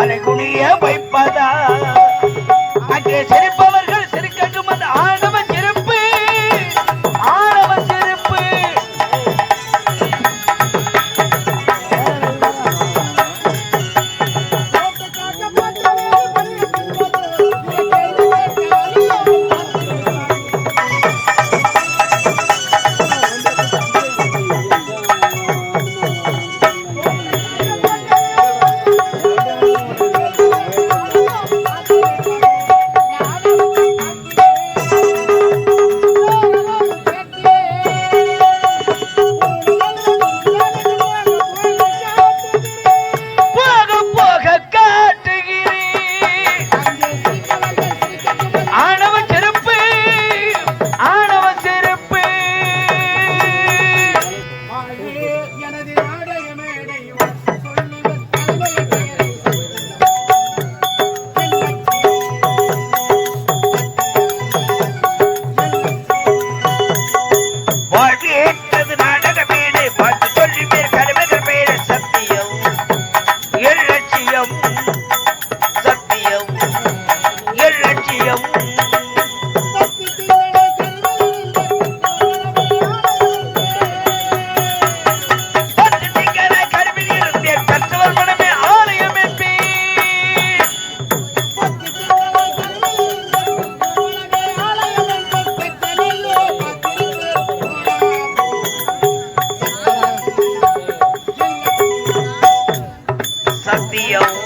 தலை குனிய வைப்பதா? அங்கே சிரிப்பு be a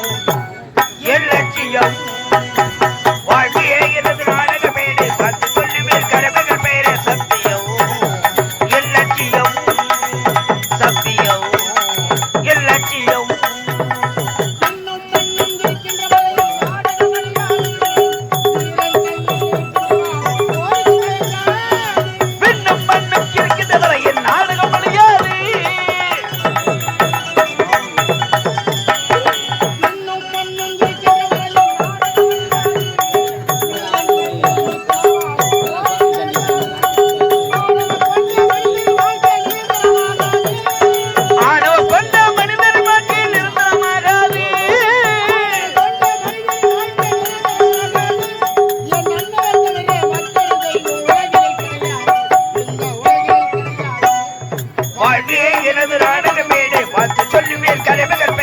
வாழ்வே எனது நாடகமேடே. பார்த்து சொல்லுவேன் கலைமகன்